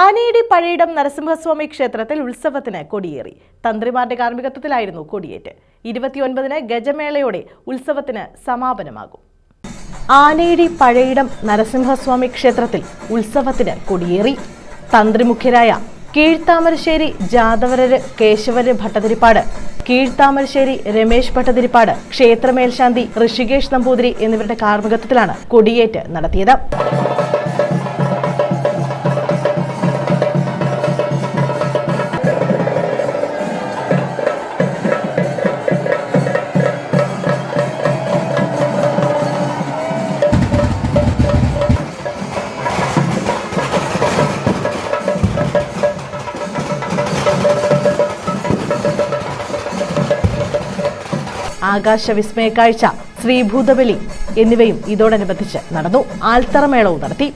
ആനയിടി പഴയിടം നരസിംഹസ്വാമി ക്ഷേത്രത്തിൽ ഉത്സവത്തിന് കൊടിയേറി. തന്ത്രിമാരുടെ കാർമ്മികത്വത്തിലായിരുന്നു കൊടിയേറ്റ്. ഇരുപത്തിയൊൻപതിന് ഗജമേളയോടെ ഉത്സവത്തിന് സമാപനമാകും. ആനയിടി പഴയിടം നരസിംഹസ്വാമി ക്ഷേത്രത്തിൽ ഉത്സവത്തിന് കൊടിയേറി. തന്ത്രിമുഖ്യരായ കീഴ്ത്താമരശ്ശേരി ജാതവരര് കേശവര് ഭട്ടതിരിപ്പാട് കീഴ്ത്താമരശ്ശേരി രമേശ് ഭട്ടതിരിപ്പാട് ക്ഷേത്രമേൽശാന്തി ഋഷികേഷ് നമ്പൂതിരി എന്നിവരുടെ കാർമ്മികത്വത്തിലാണ് കൊടിയേറ്റ് നടത്തിയത്. ആകാശവിസ്മയ കാഴ്ച ശ്രീഭൂതബലി എന്നിവയും ഇതോടനുബന്ധിച്ച് നടന്നു. ആൽത്തറമേളവും നടത്തി.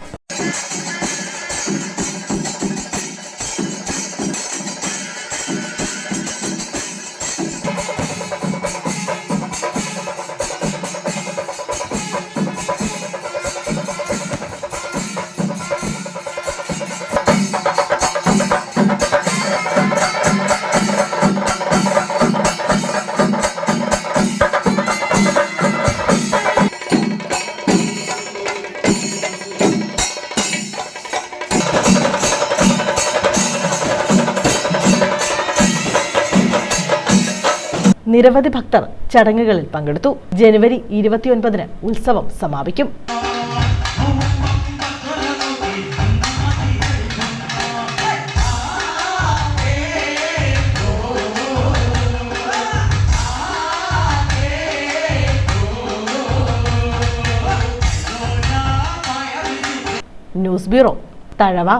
നിരവധി ഭക്തർ ചടങ്ങുകളിൽ പങ്കെടുത്തു. ജനുവരി ഇരുപത്തിയൊൻപതിന് ഉത്സവം സമാപിക്കും. News bureau Thazhava.